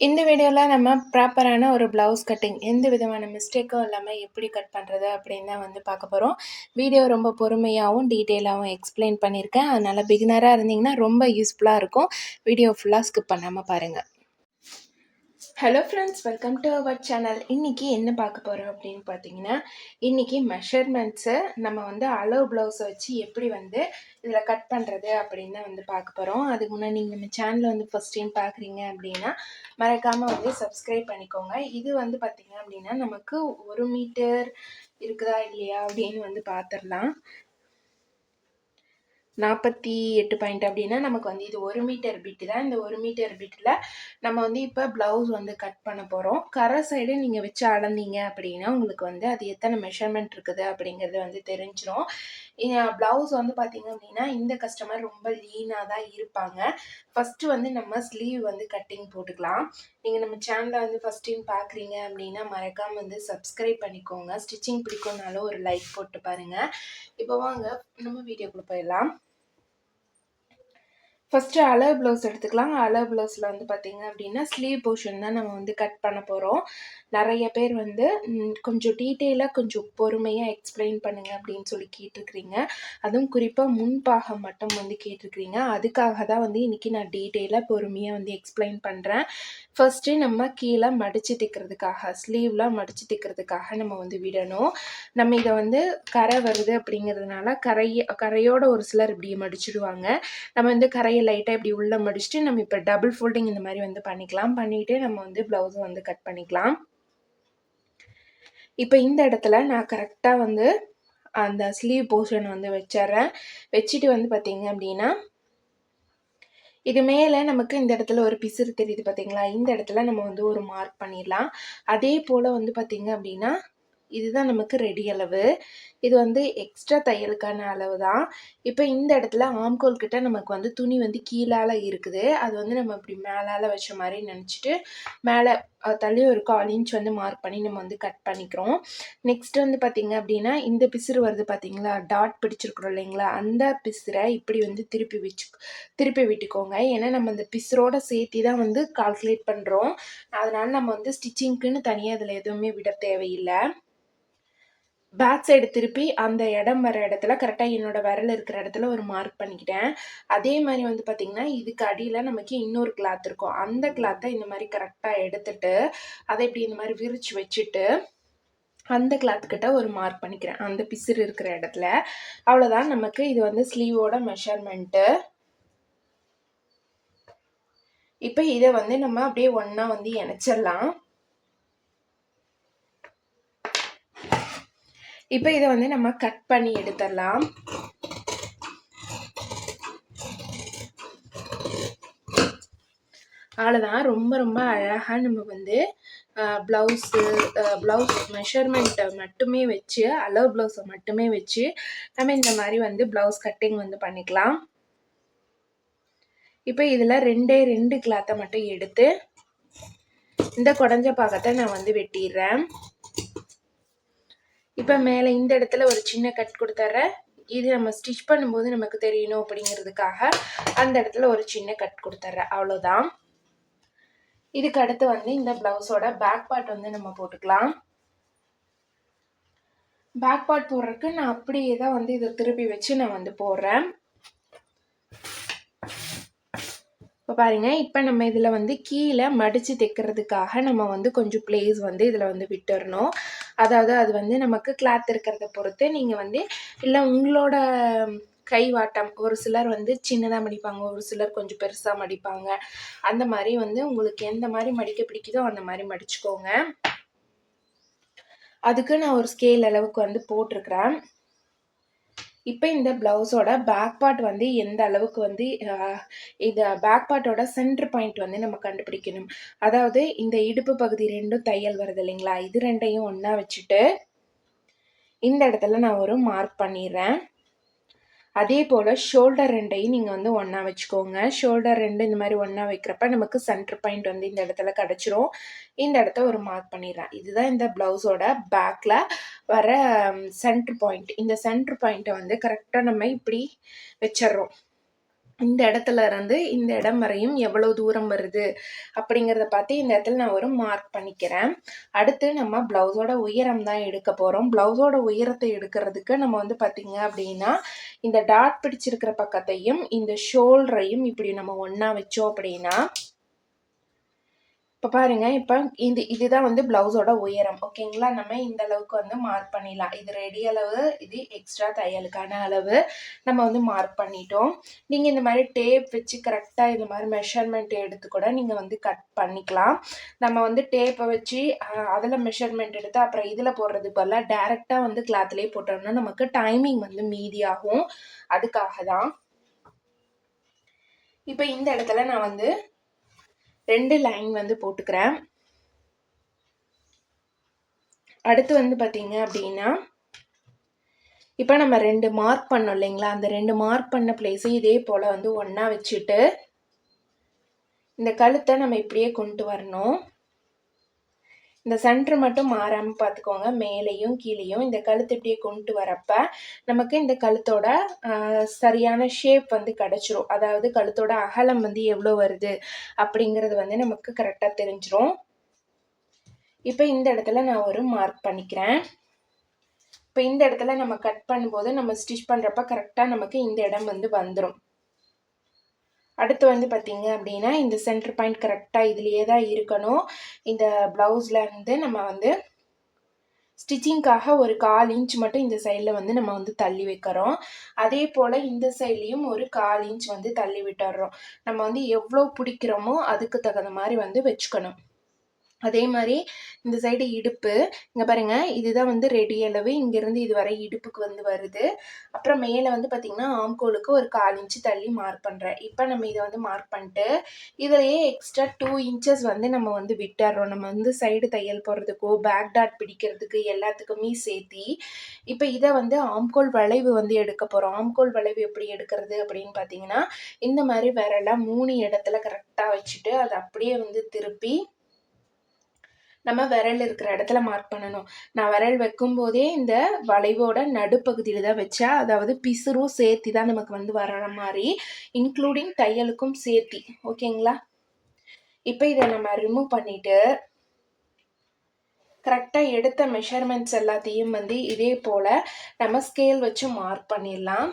இந்த வீடியோவில் நம்ம ப்ராப்பரான ஒரு ப்ளவுஸ் கட்டிங் எந்த விதமான மிஸ்டேக்கும் இல்லாமல் எப்படி கட் பண்ணுறது அப்படின்னு தான் வந்து பார்க்க போகிறோம் வீடியோ ரொம்ப பொறுமையாகவும் டீட்டெயிலாகவும் எக்ஸ்பிளைன் பண்ணியிருக்கேன். அதனால் பிகினராக இருந்தீங்கன்னா ரொம்ப யூஸ்ஃபுல்லாக இருக்கும். வீடியோ ஃபுல்லாக ஸ்கிப் பண்ணாமல் பாருங்கள் hello friends welcome to our channel இன்றைக்கி என்ன பார்க்க போகிறோம் அப்படின்னு பார்த்தீங்கன்னா இன்றைக்கி மெஷர்மெண்ட்ஸு நம்ம வந்து அளவு ப்ளவுஸை வச்சு எப்படி வந்து இதில் கட் பண்ணுறது அப்படின்னு தான் வந்து பார்க்க போகிறோம் அதுக்கு முன்னாடி நீங்கள் நம்ம சேனலில் வந்து ஃபஸ்ட் டைம் பார்க்குறீங்க அப்படின்னா மறக்காமல் வந்து சப்ஸ்கிரைப் பண்ணிக்கோங்க. இது வந்து பார்த்திங்க அப்படின்னா நமக்கு ஒரு மீட்டர் இருக்குதா இல்லையா அப்படின்னு வந்து பார்த்துடலாம். நாற்பத்தி எட்டு பாயிண்ட் அப்படின்னா நமக்கு வந்து இது ஒரு மீட்டர் பிட்டு தான். இந்த ஒரு மீட்டர் பிட்டில் நம்ம வந்து இப்போ ப்ளவுஸ் வந்து கட் பண்ண போகிறோம் கரை சைடு நீங்கள் வச்சு அளந்தீங்க அப்படின்னா உங்களுக்கு வந்து அது எத்தனை மெஷர்மெண்ட் இருக்குது அப்படிங்கிறது வந்து தெரிஞ்சிடும் ப்ளவுஸ் வந்து பார்த்திங்க அப்படின்னா இந்த கஸ்டமர் ரொம்ப லீனாக தான் இருப்பாங்க. ஃபஸ்ட்டு வந்து நம்ம ஸ்லீவ் வந்து கட்டிங் போட்டுக்கலாம். நீங்கள் நம்ம சேனலை வந்து ஃபஸ்ட் டைம் பார்க்குறீங்க அப்படின்னா மறக்காமல் வந்து சப்ஸ்கிரைப் பண்ணிக்கோங்க. ஸ்டிச்சிங் பிடிக்கும்னாலும் ஒரு லைக் போட்டு பாருங்கள் இப்போ வாங்க நம்ம வீடியோக்குள்ளே போயிடலாம். ஃபஸ்ட்டு அளவு ப்ளவுஸ் எடுத்துக்கலாம். அளவு ப்ளவுஸில் வந்து பார்த்திங்க அப்படின்னா ஸ்லீவ் போர்ஷன் தான் நம்ம வந்து கட் பண்ண போகிறோம் நிறைய பேர் வந்து கொஞ்சம் டீட்டெயிலாக கொஞ்சம் பொறுமையாக எக்ஸ்பிளைன் பண்ணுங்கள் அப்படின்னு சொல்லி கேட்டிருக்கிறீங்க. அதுவும் குறிப்பாக முன்பாகம் மட்டும் வந்து கேட்டிருக்கிறீங்க. அதுக்காக தான் வந்து இன்றைக்கி நான் டீட்டெயிலாக பொறுமையாக வந்து எக்ஸ்பிளைன் பண்ணுறேன் ஃபஸ்ட்டு நம்ம கீழே மடித்து தைக்கிறதுக்காக ஸ்லீவ்லாம் மடித்து தைக்கிறதுக்காக நம்ம வந்து விடணும். நம்ம இதை வந்து கரை வருது அப்படிங்கிறதுனால கரைய கரையோட ஒரு சிலர் இப்படி மடிச்சிடுவாங்க. நம்ம வந்து கரையை லைட்டாக இப்படி உள்ளே மடிச்சுட்டு நம்ம இப்போ டபுள் ஃபோல்டிங் இந்த மாதிரி வந்து பண்ணிக்கலாம். பண்ணிவிட்டு நம்ம வந்து ப்ளவுஸை வந்து கட் பண்ணிக்கலாம். இப்போ இந்த இடத்துல நான் கரெக்டாக வந்து அந்த ஸ்லீவ் போர்ஷன் வந்து வச்சிட்றேன். வச்சுட்டு வந்து பார்த்தீங்க அப்படின்னா இது மேலே நமக்கு இந்த இடத்துல ஒரு பிசுறு தெரியுது பார்த்தீங்களா இந்த இடத்துல நம்ம வந்து ஒரு மார்க் பண்ணிடலாம். அதே போல் வந்து பார்த்திங்க அப்படின்னா இதுதான் நமக்கு ரெடி அளவு. இது வந்து எக்ஸ்ட்ரா தையலுக்கான அளவு தான். இப்போ இந்த இடத்துல ஆம்கோல் கிட்ட நமக்கு வந்து துணி வந்து கீழால் இருக்குது. அது வந்து நம்ம இப்படி மேலால் வச்ச மாதிரி நினச்சிட்டு மேலே தள்ளி ஒரு கால் இன்ச் வந்து மார்க் பண்ணி நம்ம வந்து கட் பண்ணிக்கிறோம். நெக்ஸ்ட் வந்து பார்த்திங்க அப்படின்னா இந்த பிசுறு வருது பார்த்தீங்களா டாட் பிடிச்சிருக்கிறோம் இல்லைங்களா? அந்த பிசுரை இப்படி வந்து திருப்பி வச்சு திருப்பி விட்டுக்கோங்க. ஏன்னா நம்ம அந்த பிசுரோட சேர்த்தி தான் வந்து கால்குலேட் பண்ணுறோம் அதனால் நம்ம வந்து ஸ்டிச்சிங்க்குன்னு தனியாக அதில் எதுவுமே விட தேவையில்லை. பேக் சைடு திருப்பி அந்த இடம் வர இடத்துல கரெக்டாக என்னோடய விரல் இருக்கிற இடத்துல ஒரு மார்க் பண்ணிக்கிட்டேன். அதே மாதிரி வந்து பார்த்திங்கன்னா இதுக்கு அடியில் நமக்கு இன்னொரு கிளாத் இருக்கும். அந்த கிளாத்தை இந்த மாதிரி கரெக்டாக எடுத்துட்டு அதை இப்படி இந்த மாதிரி விரித்து வச்சுட்டு அந்த கிளாத்துக்கிட்ட ஒரு மார்க் பண்ணிக்கிறேன். அந்த பிசிறு இருக்கிற இடத்துல. அவ்வளோதான் நமக்கு இது வந்து ஸ்லீவோட மெஷர்மெண்ட்டு இப்போ இதை வந்து நம்ம அப்படியே ஒன்றா வந்து இணைச்சிடலாம். இப்போ இதை வந்து நம்ம கட் பண்ணி எடுத்துடலாம். அவ்வளோதான் ரொம்ப ரொம்ப அழகாக நம்ம வந்து ப்ளவுஸு ப்ளவுஸ் மெஷர்மெண்ட்டை மட்டுமே வச்சு அளவு ப்ளவுஸை மட்டுமே வச்சு நம்ம இந்த மாதிரி வந்து ப்ளவுஸ் கட்டிங் வந்து பண்ணிக்கலாம். இப்போ இதில் ரெண்டே ரெண்டு கிளாத்தை மட்டும் எடுத்து இந்த குடஞ்ச பாகத்தை நான் வந்து வெட்டிடுறேன். இப்போ மேலே இந்த இடத்துல ஒரு சின்ன கட் கொடுத்துட்றேன் இது நம்ம ஸ்டிச் பண்ணும்போது நமக்கு தெரியணும் அப்படிங்கிறதுக்காக அந்த இடத்துல ஒரு சின்ன கட் கொடுத்துட்றேன் அவ்வளோதான் இதுக்கு அடுத்து வந்து இந்த ப்ளவுஸோட பேக் பார்ட் வந்து நம்ம போட்டுக்கலாம். பேக் பார்ட் போடுறதுக்கு நான் அப்படியே தான் வந்து இதை திருப்பி வச்சு நான் வந்து போடுறேன். இப்போ பாருங்கள் இப்போ நம்ம இதில் வந்து கீழே மடித்து தைக்கிறதுக்காக நம்ம வந்து கொஞ்சம் பிளேஸ் வந்து இதில் வந்து விட்டுறணும். அதாவது அது வந்து நமக்கு கிளாத் இருக்கிறத பொறுத்து நீங்கள் வந்து இல்லை உங்களோட கைவாட்டம் ஒரு சிலர் வந்து சின்னதாக மடிப்பாங்க ஒரு சிலர் கொஞ்சம் பெருசாக மடிப்பாங்க. அந்த மாதிரி வந்து உங்களுக்கு எந்த மாதிரி மடிக்க பிடிக்குதோ அந்த மாதிரி மடிச்சுக்கோங்க. அதுக்கு நான் ஒரு ஸ்கேல் அளவுக்கு வந்து போட்டிருக்கிறேன். இப்போ இந்த ப்ளவுஸோட பேக் பார்ட் வந்து எந்த அளவுக்கு வந்து இந்த பேக் பார்ட்டோட சென்டர் பாயிண்ட் வந்து நம்ம கண்டுபிடிக்கணும். அதாவது இந்த இடுப்பு பகுதி ரெண்டும் தையல் வருது இல்லைங்களா? இது ரெண்டையும் ஒன்றா வச்சுட்டு இந்த இடத்துல நான் ஒரு மார்க் பண்ணிடுறேன். அதே போல் ஷோல்டர் ரெண்டையும் நீங்கள் வந்து ஒன்றா வச்சுக்கோங்க. ஷோல்டர் ரெண்டு இந்த மாதிரி ஒன்றா வைக்கிறப்ப நமக்கு சென்டர் பாயிண்ட் வந்து இந்த இடத்துல கிடச்சிரும். இந்த இடத்த ஒரு மார்க் பண்ணிடுறேன் இதுதான் இந்த ப்ளவுஸோட பேக்கில் வர சென்டர் பாயிண்ட் இந்த சென்டர் பாயிண்ட்டை வந்து கரெக்டாக நம்ம இப்படி வச்சிட்றோம். இந்த இடத்துல இருந்து இந்த இடம் வரையும் எவ்வளோ தூரம் வருது அப்படிங்கிறத பார்த்து இந்த இடத்துல நான் ஒரு மார்க் பண்ணிக்கிறேன். அடுத்து நம்ம ப்ளவுஸோட உயரம் தான் எடுக்க போகிறோம் ப்ளவுஸோட உயரத்தை எடுக்கிறதுக்கு நம்ம வந்து பார்த்திங்க அப்படின்னா இந்த டாட் பிடிச்சிருக்கிற பக்கத்தையும் இந்த ஷோல்டரையும் இப்படி நம்ம ஒன்றா வச்சோம் அப்படின்னா இப்போ பாருங்க இப்போ இது இதுதான் வந்து ப்ளவுஸோட உயரம். ஓகேங்களா? நம்ம இந்த அளவுக்கு வந்து மார்க் பண்ணிடலாம். இது ரெடி அளவு இது எக்ஸ்ட்ரா தையலுக்கான அளவு நம்ம வந்து மார்க் பண்ணிட்டோம். நீங்கள் இந்த மாதிரி டேப் வச்சு கரெக்டாக இந்த மாதிரி மெஷர்மெண்ட் எடுத்து கூட நீங்கள் வந்து கட் பண்ணிக்கலாம். நம்ம வந்து டேப்பை வச்சு அதில் மெஷர்மெண்ட் எடுத்து அப்புறம் இதில் போடுறதுக்கு பதிலாக டேரெக்டாக வந்து கிளாத்லேயே போட்டோம்னா நமக்கு டைமிங் வந்து மீதியாகும். அதுக்காக தான் இப்போ இந்த இடத்துல நான் வந்து ரெண்டு லைன் வந்து போட்டுக்கிறேன். அடுத்து வந்து பார்த்தீங்க அப்படின்னா இப்போ நம்ம ரெண்டு மார்க் பண்ணோம் இல்லைங்களா? அந்த ரெண்டு மார்க் பண்ண பிளேஸை இதே போல் வந்து ஒன்றா வச்சுட்டு இந்த கழுத்தை நம்ம இப்படியே கொண்டு வரணும். இந்த சென்டர் மட்டும் மாறாமல் பார்த்துக்கோங்க மேலேயும் கீழேயும் இந்த கழுத்து இப்படியே கொண்டு வரப்ப நமக்கு இந்த கழுத்தோட சரியான ஷேப் வந்து கிடச்சிரும். அதாவது கழுத்தோட அகலம் வந்து எவ்வளோ வருது அப்படிங்கிறது வந்து நமக்கு கரெக்டாக தெரிஞ்சிரும். இப்போ இந்த இடத்துல நான் ஒரு மார்க் பண்ணிக்கிறேன். இப்போ இந்த இடத்துல நம்ம கட் பண்ணும்போது நம்ம ஸ்டிச் பண்ணுறப்ப கரெக்டாக நமக்கு இந்த இடம் வந்து வந்துடும் அடுத்து வந்து பார்த்திங்க அப்படின்னா இந்த சென்டர் பாயிண்ட் கரெக்டாக இதுலேயே தான் இருக்கணும். இந்த ப்ளவுஸில் இருந்து நம்ம வந்து ஸ்டிச்சிங்க்காக ஒரு கால் இன்ச் மட்டும் இந்த சைடில் வந்து நம்ம வந்து தள்ளி வைக்கிறோம். அதே போல் இந்த சைட்லேயும் ஒரு கால் இன்ச் வந்து தள்ளி விட்டுறோம். நம்ம வந்து எவ்வளோ பிடிக்கிறோமோ அதுக்கு தகுந்த மாதிரி வந்து வச்சுக்கணும். அதே மாதிரி இந்த சைடு இடுப்பு. இங்கே பாருங்கள் இதுதான் வந்து ரெடி அளவு. இங்கேருந்து இது வரை இடுப்புக்கு வந்து வருது. அப்புறம் மேலே வந்து பார்த்திங்கன்னா ஆம்கோலுக்கு ஒரு கால் இன்ச்சு தள்ளி மார்க் பண்ணுறேன் இப்போ நம்ம இதை வந்து மார்க் பண்ணிட்டு இதிலையே எக்ஸ்ட்ரா டூ இன்ச்சஸ் வந்து நம்ம வந்து விட்டுறோம். நம்ம வந்து சைடு தையல் போடுறதுக்கோ பேக் டாட் பிடிக்கிறதுக்கு எல்லாத்துக்குமே சேர்த்தி இப்போ இதை வந்து ஆம்கோல் வளைவு வந்து எடுக்க போகிறோம் ஆம்கோல் வளைவு எப்படி எடுக்கிறது அப்படின்னு பார்த்தீங்கன்னா இந்த மாதிரி விரலாம் மூணு இடத்துல கரெக்டாக வச்சுட்டு அதை அப்படியே வந்து திருப்பி நம்ம விரல் இருக்கிற இடத்துல மார்க் பண்ணணும். நான் விரல் வைக்கும்போதே இந்த வளைவோட நடுப்பகுதியில் தான் வச்சேன் அதாவது பிசுரும் சேர்த்தி தான் நமக்கு வந்து வர்ற மாதிரி இன்க்ளூடிங் தையலுக்கும் சேர்த்தி. ஓகேங்களா இப்போ இதை நம்ம ரிமூவ் பண்ணிவிட்டு கரெக்டாக எடுத்த மெஷர்மெண்ட்ஸ் எல்லாத்தையும் வந்து இதே போல் நம்ம ஸ்கேல் வச்சு மார்க் பண்ணிடலாம்.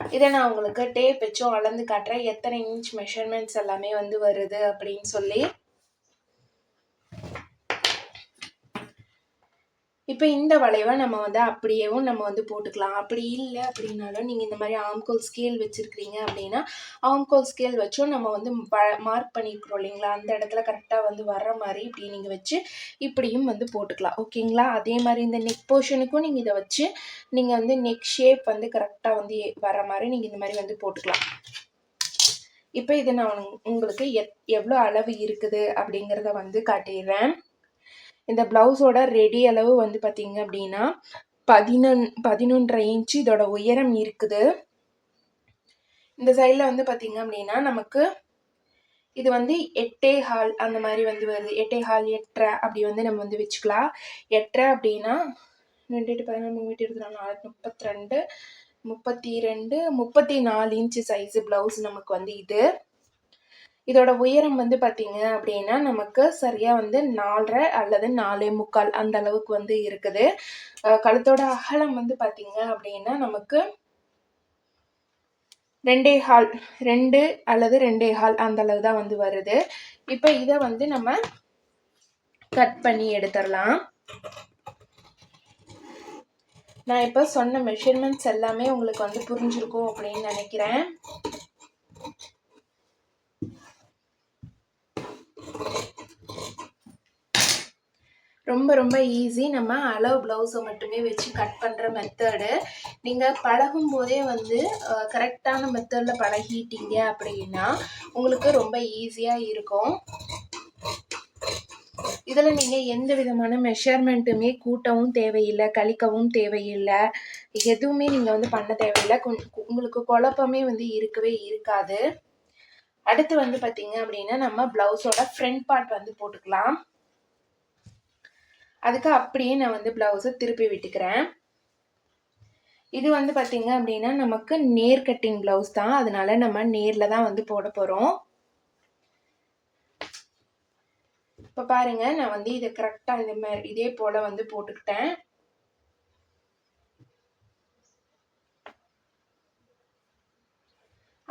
இதை நான் உங்களுக்கு டேப் வச்சும் அளந்து காட்டுறேன். எத்தனை இன்ச் மெஷர்மெண்ட்ஸ் எல்லாமே வந்து வருது அப்படின்னு சொல்லி. இப்போ இந்த வளைவை நம்ம வந்து அப்படியேவும் நம்ம வந்து போட்டுக்கலாம். அப்படி இல்லை அப்படின்னாலும் நீங்கள் இந்த மாதிரி ஆம்கோல் ஸ்கேல் வச்சுருக்கிறீங்க அப்படின்னா ஆம்கோல் ஸ்கேல் வச்சும் நம்ம வந்து மார்க் பண்ணியிருக்கிறோம் இல்லைங்களா? அந்த இடத்துல கரெக்டாக வந்து வர்ற மாதிரி இப்படி நீங்கள் வச்சு இப்படியும் வந்து போட்டுக்கலாம். ஓகேங்களா? அதே மாதிரி இந்த நெக் போர்ஷனுக்கும் நீங்கள் இதை வச்சு நீங்கள் வந்து நெக் ஷேப் வந்து கரெக்டாக வந்து வர மாதிரி நீங்கள் இந்த மாதிரி வந்து போட்டுக்கலாம். இப்போ இதை நான் உங்களுக்கு எத் எவ்வளோ அளவு இருக்குது அப்படிங்கிறத வந்து காட்டிடுறேன். இந்த ப்ளவுஸோட ரெடி அளவு வந்து பார்த்திங்க அப்படின்னா பதினொன் பதினொன்றரை இன்ச்சு இதோட உயரம் இருக்குது. இந்த சைடில் வந்து பார்த்திங்க அப்படின்னா நமக்கு இது வந்து எட்டே ஹால் அந்த மாதிரி வந்து வருது. எட்டே ஹால் எட்டரை அப்படி வந்து நம்ம வந்து வச்சுக்கலாம். எட்டரை அப்படின்னா ரெண்டு எட்டு பதினொன்று மூணு இருபத்தி நாலு நாலு முப்பத்தி ரெண்டு முப்பத்தி ரெண்டு முப்பத்தி நாலு இன்ச்சு சைஸு ப்ளவுஸ் நமக்கு வந்து இது. இதோட உயரம் வந்து பார்த்தீங்க அப்படின்னா நமக்கு சரியாக வந்து நாலரை அல்லது நாலே முக்கால் அந்த அளவுக்கு வந்து இருக்குது. கழுத்தோட அகலம் வந்து பார்த்தீங்க அப்படின்னா நமக்கு ரெண்டே ஹால் ரெண்டு அல்லது ரெண்டே ஹால் அந்த அளவு தான் வந்து வருது. இப்போ இதை வந்து நம்ம கட் பண்ணி எடுத்துடலாம். நான் இப்போ சொன்ன மெஷர்மெண்ட்ஸ் எல்லாமே உங்களுக்கு வந்து புரிஞ்சிருக்கும் அப்படின்னு நினைக்கிறேன். ரொம்ப ரொம்ப ஈஸி நம்ம அளவு ப்ளவுஸை மட்டுமே வச்சு கட் பண்ணுற மெத்தடு நீங்கள் பழகும் போதே வந்து கரெக்டான மெத்தடில் பழகிட்டீங்க அப்படின்னா உங்களுக்கு ரொம்ப ஈஸியாக இருக்கும். இதில் நீங்கள் எந்த விதமான மெஷர்மெண்ட்டுமே கூட்டவும் தேவையில்லை கழிக்கவும் தேவையில்லை. எதுவுமே நீங்கள் வந்து பண்ண தேவையில்லை. உங்களுக்கு குழப்பமே வந்து இருக்கவே இருக்காது. அடுத்து வந்து பார்த்தீங்க அப்படின்னா நம்ம ப்ளவுஸோட ஃப்ரண்ட் பார்ட் வந்து போட்டுக்கலாம். அதுக்கு அப்படியே நான் வந்து ப்ளவுஸை திருப்பி விட்டுக்கிறேன். இது வந்து பார்த்திங்க அப்படின்னா நமக்கு நேர் கட்டிங் ப்ளவுஸ் தான். அதனால நம்ம நேரில் தான் வந்து போட போகிறோம் இப்போ பாருங்கள் நான் வந்து இதை கரெக்டாக இந்த மாதிரி இதே போல் வந்து போட்டுக்கிட்டேன்.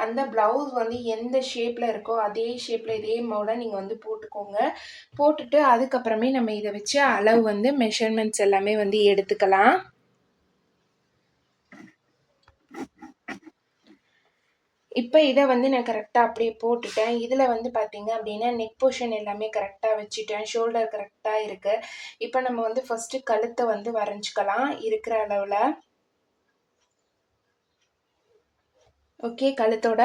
அந்த ப்ளவுஸ் வந்து எந்த ஷேப்பில் இருக்கோ அதே ஷேப்பில் இதே மோட நீங்கள் வந்து போட்டுக்கோங்க. போட்டுட்டு அதுக்கப்புறமே நம்ம இதை வச்சு அளவு வந்து மெஷர்மெண்ட்ஸ் எல்லாமே வந்து எடுத்துக்கலாம். இப்போ இதை வந்து நான் கரெக்டாக அப்படியே போட்டுட்டேன். இதில் வந்து பார்த்தீங்க அப்படின்னா நெக் போர்ஷன் எல்லாமே கரெக்டாக வச்சுட்டேன். ஷோல்டர் கரெக்டாக இருக்குது இப்போ நம்ம வந்து ஃபஸ்ட்டு கழுத்தை வந்து வரைஞ்சிக்கலாம் இருக்கிற அளவில். ஓகே கழுத்தோட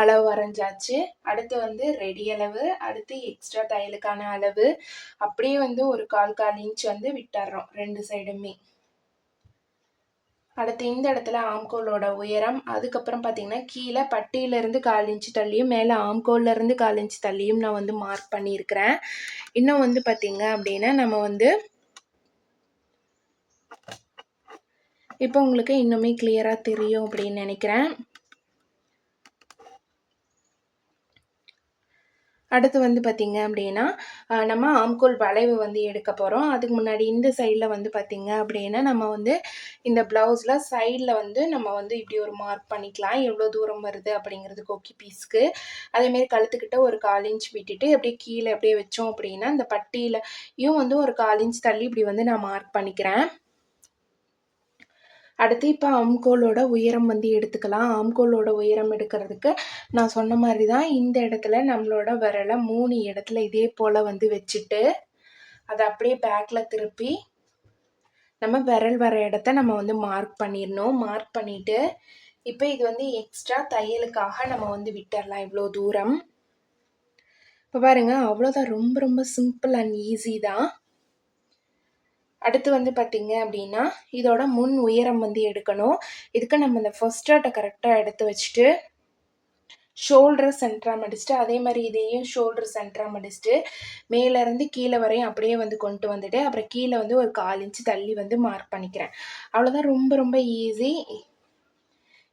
அளவு வரைஞ்சாச்சு. அடுத்து வந்து ரெடி அளவு அடுத்து எக்ஸ்ட்ரா தையலுக்கான அளவு. அப்படியே வந்து ஒரு கால் கால் இன்ச் வந்து விட்டுறோம் ரெண்டு சைடுமே அடுத்து இந்த இடத்துல ஆம்கோலோட உயரம் அதுக்கப்புறம் பார்த்தீங்கன்னா கீழே பட்டியிலேருந்து கால் இன்ச்சு தள்ளியும் மேலே ஆம்கோல்லேருந்து கால் இன்ச்சு தள்ளியும் நான் வந்து மார்க் பண்ணியிருக்கிறேன். இன்னும் வந்து பார்த்தீங்க அப்படின்னா நம்ம வந்து இப்போ உங்களுக்கு இன்னுமே கிளியராக தெரியும் அப்படின்னு நினைக்கிறேன். அடுத்து வந்து பார்த்திங்க அப்படின்னா நம்ம ஆம்கோல் வளைவு வந்து எடுக்க போகிறோம் அதுக்கு முன்னாடி இந்த சைடில் வந்து பார்த்திங்க அப்படின்னா நம்ம வந்து இந்த ப்ளவுஸில் சைடில் வந்து நம்ம வந்து இப்படி ஒரு மார்க் பண்ணிக்கலாம். எவ்வளோ தூரம் வருது அப்படிங்கிறது கொக்கி பீஸ்க்கு அதேமாரி கழுத்துக்கிட்ட ஒரு கால் இன்ச் விட்டுட்டு அப்படியே கீழே அப்படியே வச்சோம் அப்படின்னா இந்த பட்டியிலையும் வந்து ஒரு கால் இன்ச் தள்ளி இப்படி வந்து நான் மார்க் பண்ணிக்கிறேன். அடுத்து இப்போ ஆம்கோலோட உயரம் வந்து எடுத்துக்கலாம். ஆம்கோலோட உயரம் எடுக்கிறதுக்கு நான் சொன்ன மாதிரி தான் இந்த இடத்துல நம்மளோட விரலை மூணு இடத்துல இதே போல் வந்து வச்சுட்டு அதை அப்படியே பேக்கில் திருப்பி நம்ம விரல் வர இடத்த நம்ம வந்து மார்க் பண்ணிடணும். மார்க் பண்ணிவிட்டு இப்போ இது வந்து எக்ஸ்ட்ரா தையலுக்காக நம்ம வந்து விட்டுடலாம் இவ்வளோ தூரம். இப்போ பாருங்கள் அவ்வளோதான் ரொம்ப ரொம்ப சிம்பிள் அண்ட் ஈஸி தான். அடுத்து வந்து பார்த்திங்க அப்படின்னா இதோட முன் உயரம் வந்து எடுக்கணும். இதுக்கு நம்ம இந்த ஃபஸ்ட் ஆட்டை கரெக்டாக எடுத்து வச்சுட்டு ஷோல்டர் சென்டராக மடிச்சுட்டு அதே மாதிரி இதையும் ஷோல்டர் சென்டராக மடிச்சுட்டு மேலேருந்து கீழே வரையும் அப்படியே வந்து கொண்டு வந்துட்டு அப்புறம் கீழே வந்து ஒரு கால் இன்ச்சு தள்ளி வந்து மார்க் பண்ணிக்கிறேன். அவ்வளோதான் ரொம்ப ரொம்ப ஈஸி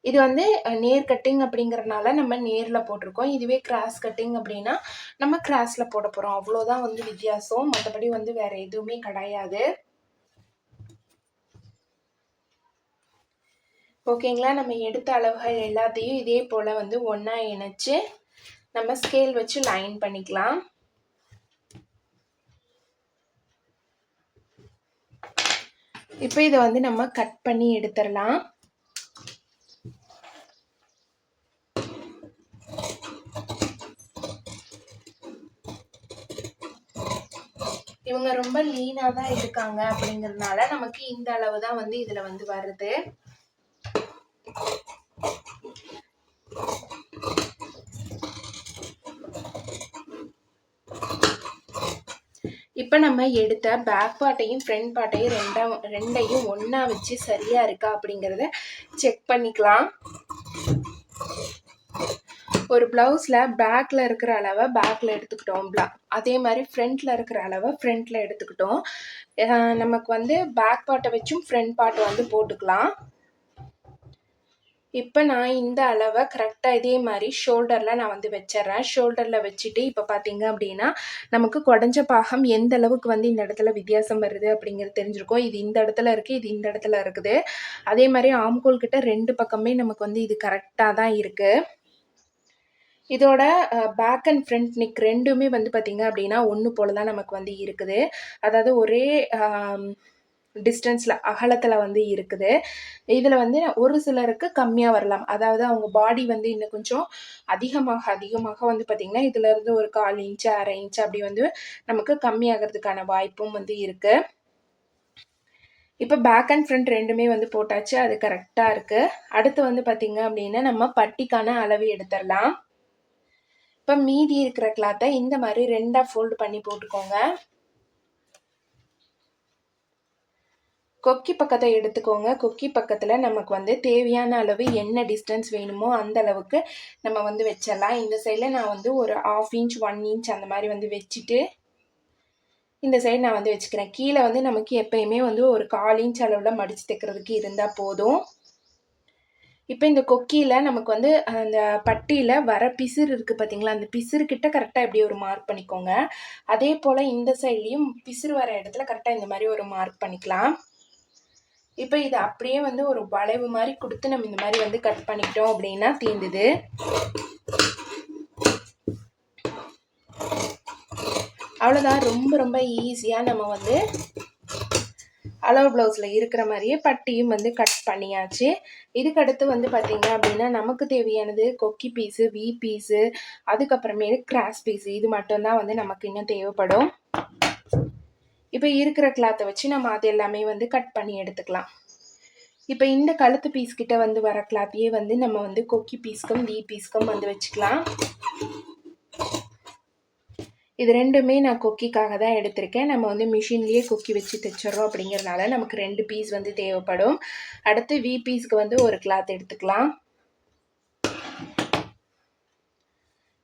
இது வந்து நேர் கட்டிங் அப்படிங்கிறனால நம்ம நேரில் போட்டிருக்கோம். இதுவே கிராஸ் கட்டிங் அப்படின்னா நம்ம கிராஸில் போட போகிறோம் அவ்வளோதான் வந்து வித்தியாசம். மற்றபடி வந்து வேறு எதுவுமே கிடையாது. ஓகேங்களா? நம்ம எடுத்த அளவுகள் எல்லாத்தையும் இதே போல் வந்து ஒன்றா இணைச்சு நம்ம ஸ்கேல் வச்சு லைன் பண்ணிக்கலாம். இப்போ இதை வந்து நம்ம கட் பண்ணி எடுத்துடலாம். இவங்க ரொம்ப லீனாக தான் இருக்காங்க அப்படிங்கிறதுனால நமக்கு இந்த அளவு தான் வந்து இதில் வந்து வருது. இப்போ நம்ம எடுத்த பேக் பார்ட்டையும் ஃப்ரண்ட் பார்ட்டையும் ரெண்டா ரெண்டையும் ஒன்றா வச்சு சரியாக இருக்கா அப்படிங்கிறத செக் பண்ணிக்கலாம். ஒரு ப்ளவுஸில் பேக்கில் இருக்கிற அளவை பேக்கில் எடுத்துக்கிட்டோம் ப்ளா அதே மாதிரி ஃப்ரண்ட்டில் இருக்கிற அளவை ஃப்ரண்ட்டில் எடுத்துக்கிட்டோம். நமக்கு வந்து பேக் பார்ட்டை வச்சும் ஃப்ரண்ட் பார்ட்டை வந்து போட்டுக்கலாம். இப்போ நான் இந்த அளவை கரெக்டாக இதே மாதிரி ஷோல்டரில் நான் வந்து வச்சிட்றேன் ஷோல்டரில் வச்சுட்டு இப்போ பார்த்தீங்க அப்படின்னா நமக்கு குடஞ்ச பாகம் எந்த அளவுக்கு வந்து இந்த இடத்துல வித்தியாசம் வருது அப்படிங்கிறது தெரிஞ்சிருக்கும். இது இந்த இடத்துல இருக்குது இது இந்த இடத்துல இருக்குது. அதே மாதிரி ஆம்கோல் கிட்ட ரெண்டு பக்கமே நமக்கு வந்து இது கரெக்டாக தான் இருக்குது இதோட பேக் அண்ட் ஃப்ரண்ட் நெக் ரெண்டுமே வந்து பார்த்திங்க அப்படின்னா ஒன்று போல் தான் நமக்கு வந்து இருக்குது. அதாவது ஒரே டிஸ்டன்ஸில் அகலத்தில் வந்து இருக்குது. இதில் வந்து ஒரு சிலருக்கு கம்மியாக வரலாம். அதாவது அவங்க பாடி வந்து இன்னும் கொஞ்சம் அதிகமாக அதிகமாக வந்து பார்த்திங்கன்னா இதிலேருந்து ஒரு கால் இன்ச்சு அரை இன்ச்சு அப்படி வந்து நமக்கு கம்மியாகிறதுக்கான வாய்ப்பும் வந்து இருக்குது இப்போ பேக் அண்ட் ஃப்ரண்ட் ரெண்டுமே வந்து போட்டாச்சு. அது கரெக்டாக இருக்குது அடுத்து வந்து பார்த்திங்க அப்படின்னா நம்ம பட்டிக்கான அளவு எடுத்துடலாம். இப்போ மீதி இருக்கிற கிளாத்தை இந்த மாதிரி ரெண்டாக ஃபோல்டு பண்ணி போட்டுக்கோங்க. கொக்கி பக்கத்தை எடுத்துக்கோங்க. கொக்கி பக்கத்தில் நமக்கு வந்து தேவையான அளவு என்ன டிஸ்டன்ஸ் வேணுமோ அந்த அளவுக்கு நம்ம வந்து வச்சிடலாம். இந்த சைடில் நான் வந்து ஒரு ஆஃப் இன்ச் ஒன் இன்ச் அந்த மாதிரி வந்து வச்சுட்டு இந்த சைடு நான் வந்து வச்சுக்கிறேன். கீழே வந்து நமக்கு எப்பயுமே வந்து ஒரு கால் இன்ச் அளவில் மடித்து தைக்கிறதுக்கு இருந்தால் போதும். இப்போ இந்த கொக்கியில் நமக்கு வந்து அந்த பட்டியில் வர பிசிறு இருக்குது பார்த்தீங்களா அந்த பிசிறு கிட்ட கரெக்டாக இப்படி ஒரு மார்க் பண்ணிக்கோங்க. அதே போல் இந்த சைட்லேயும் பிசிறு வர இடத்துல கரெக்டாக இந்த மாதிரி ஒரு மார்க் பண்ணிக்கலாம். இப்போ இதை அப்படியே வந்து ஒரு வளைவு மாதிரி கொடுத்து நம்ம இந்த மாதிரி வந்து கட் பண்ணிக்கிட்டோம் அப்படின்னா தீந்துது. அவ்வளோதான் ரொம்ப ரொம்ப ஈஸியாக நம்ம வந்து அளவு ப்ளவுஸில் இருக்கிற மாதிரியே பட்டியும் வந்து கட் பண்ணியாச்சு. இதுக்கடுத்து வந்து பார்த்திங்க அப்படின்னா நமக்கு தேவையானது கொக்கி பீஸு வி பீஸு அதுக்கப்புறமேலு கிராஸ் பீஸு இது மட்டும்தான் வந்து நமக்கு இன்னும் தேவைப்படும். இப்போ இருக்கிற கிளாத்தை வச்சு நம்ம அது எல்லாமே வந்து கட் பண்ணி எடுத்துக்கலாம். இப்போ இந்த கழுத்து பீஸ் கிட்ட வந்து வர கிளாத்தையே வந்து நம்ம வந்து கொக்கி பீஸ்க்கும் வி பீஸ்க்கும் வந்து வச்சுக்கலாம். இது ரெண்டுமே நான் கொக்கிக்காக தான் எடுத்திருக்கேன். நம்ம வந்து மிஷின்லேயே கொக்கி வச்சு தைச்சிட்றோம் அப்படிங்கிறதுனால நமக்கு ரெண்டு பீஸ் வந்து தேவைப்படும். அடுத்து வி பீஸ்க்கு வந்து ஒரு கிளாத் எடுத்துக்கலாம்.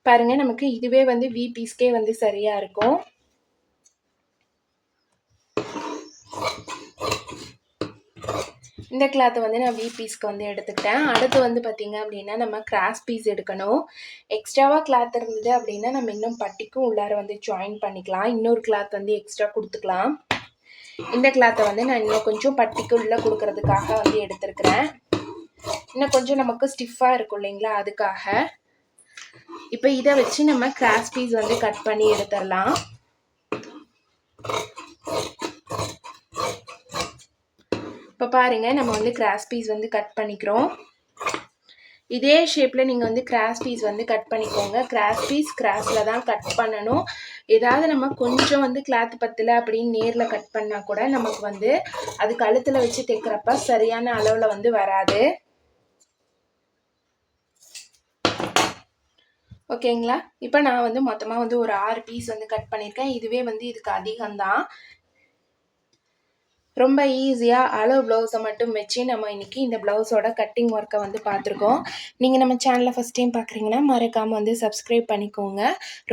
பாருங்கள் நமக்கு இதுவே வந்து வி பீஸ்க்கே வந்து சரியாக இருக்கும். இந்த கிளாத்தை வந்து நான் வி பீஸ்க்கு வந்து எடுத்துக்கிட்டேன். அடுத்து வந்து பார்த்திங்க அப்படின்னா நம்ம கிராஸ் பீஸ் எடுக்கணும். எக்ஸ்ட்ராவாக கிளாத் இருந்தது அப்படின்னா நம்ம இன்னும் பட்டிக்கும் உள்ளார வந்து ஜாயின் பண்ணிக்கலாம். இன்னொரு கிளாத் வந்து எக்ஸ்ட்ரா கொடுத்துக்கலாம். இந்த கிளாத்தை வந்து நான் இன்னும் கொஞ்சம் பட்டிக்கு உள்ளே கொடுக்கறதுக்காக வந்து எடுத்துருக்கிறேன். இன்னும் கொஞ்சம் நமக்கு ஸ்டிஃபாக இருக்கும் இல்லைங்களா? அதுக்காக. இப்போ இதை வச்சு நம்ம கிராஸ் பீஸ் வந்து கட் பண்ணி எடுத்துடலாம். பாருங்கள் நம்ம வந்து கிராஸ் பீஸ் வந்து கட் பண்ணிக்கிறோம். இதே ஷேப்பில் நீங்கள் வந்து கிராஸ் பீஸ் வந்து கட் பண்ணிக்கோங்க. கிராஸ் பீஸ் கிராஸில் தான் கட் பண்ணணும். ஏதாவது நம்ம கொஞ்சம் வந்து கிளாத் பத்தில் அப்படின்னு நேரில் கட் பண்ணால் கூட நமக்கு வந்து அது கழுத்தில் வச்சு தைக்கிறப்ப சரியான அளவில் வந்து வராது. ஓகேங்களா இப்போ நான் வந்து மொத்தமாக வந்து ஒரு ஆறு பீஸ் வந்து கட் பண்ணியிருக்கேன். இதுவே வந்து இதுக்கு அதிகம்தான். ரொம்ப ஈஸியாக அளவு ப்ளவுஸை மட்டும் வச்சு நம்ம இன்றைக்கி இந்த ப்ளவுஸோட கட்டிங் ஒர்க்கை வந்து பார்த்துருக்கோம். நீங்கள் நம்ம சேனலை ஃபஸ்ட் டைம் பார்க்குறீங்கன்னா மறக்காமல் வந்து சப்ஸ்கிரைப் பண்ணிக்கோங்க.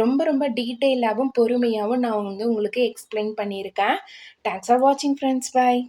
ரொம்ப ரொம்ப டீட்டெயிலாகவும் பொறுமையாகவும் நான் வந்து உங்களுக்கு எக்ஸ்பிளைன் பண்ணியிருக்கேன். தேங்க்ஸ் ஃபார் வாட்சிங் ஃப்ரெண்ட்ஸ் பாய்